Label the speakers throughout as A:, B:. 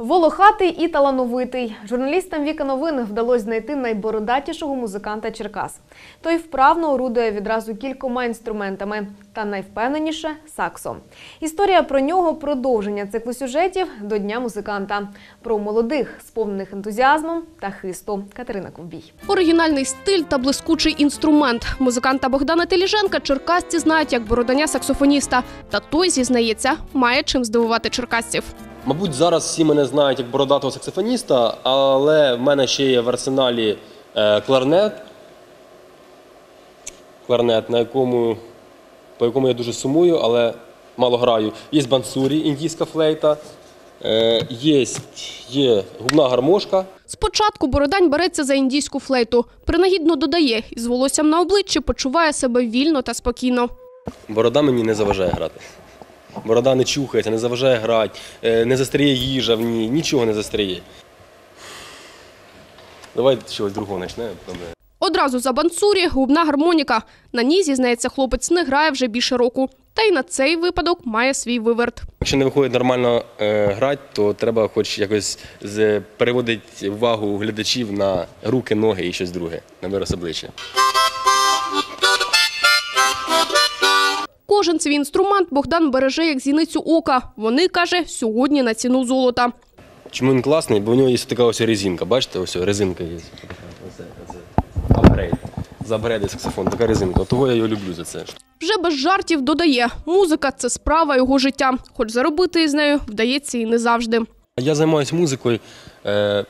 A: Волохатий і талановитий. Журналістам Віка новин вдалося знайти найбородатішого музиканта Черкас. Той вправно орудує відразу кількома інструментами, та найвпевненіше саксом. Історія про нього продовження циклу сюжетів до Дня музиканта. Про молодих, сповнених ентузіазмом та хисту. Катерина Ковбій.
B: Оригінальний стиль та блискучий інструмент. Музиканта Богдана Теліженка черкасці знають як бородання саксофоніста. Та той зізнається, має чим здивувати черкасців.
C: Мабуть, зараз всі мене знають як бородатого саксофоніста, але в мене ще є в арсеналі е, кларнет. Кларнет, на якому, по якому я дуже сумую, але мало граю. Є бансурі, індійська флейта, е, є, є губна гармошка.
B: Спочатку Бородань береться за індійську флейту. Принагідно додає, із волоссям на обличчі почуває себе вільно та спокійно.
C: Борода мені не заважає грати. Борода не чухається, не заважає грати, е, не застряє їжа в ній, нічого не застряє. Давай чогось другого почнемо. е.
B: Одразу за бансурі губна гармоніка. На ній, зізнається, хлопець не грає вже більше року. Та й на цей випадок має свій виверт.
C: Якщо не виходить нормально е, грати, то треба хоч якось переводити увагу глядачів на руки, ноги і щось друге, на вираз обличчя.
B: Кожен свій інструмент Богдан береже як зіницю ока. Вони, каже, сьогодні на ціну золота.
C: Чому він класний? Бо у нього є така ось резинка. Бачите, ось резинка є. Апгрейд. За саксофон, така резинка. Того я його люблю за це.
B: Вже без жартів додає, музика це справа його життя, хоч заробити із нею вдається і не завжди.
C: Я займаюся музикою, е,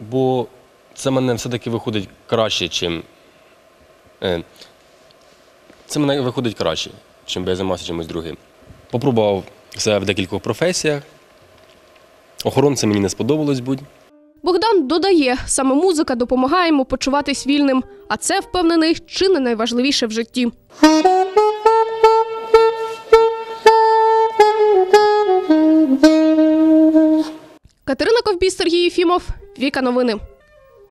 C: бо це мене все-таки виходить краще, чим. Е, це мене виходить краще, чим би я займався чимось другим. Попробував себе в декількох професіях. Охоронцем мені не сподобалось будь.
B: Богдан додає, саме музика допомагає йому почуватись вільним, а це впевнений чи не найважливіше в житті. Катерина Ковбій, Сергій Єфімов, Віка Новини.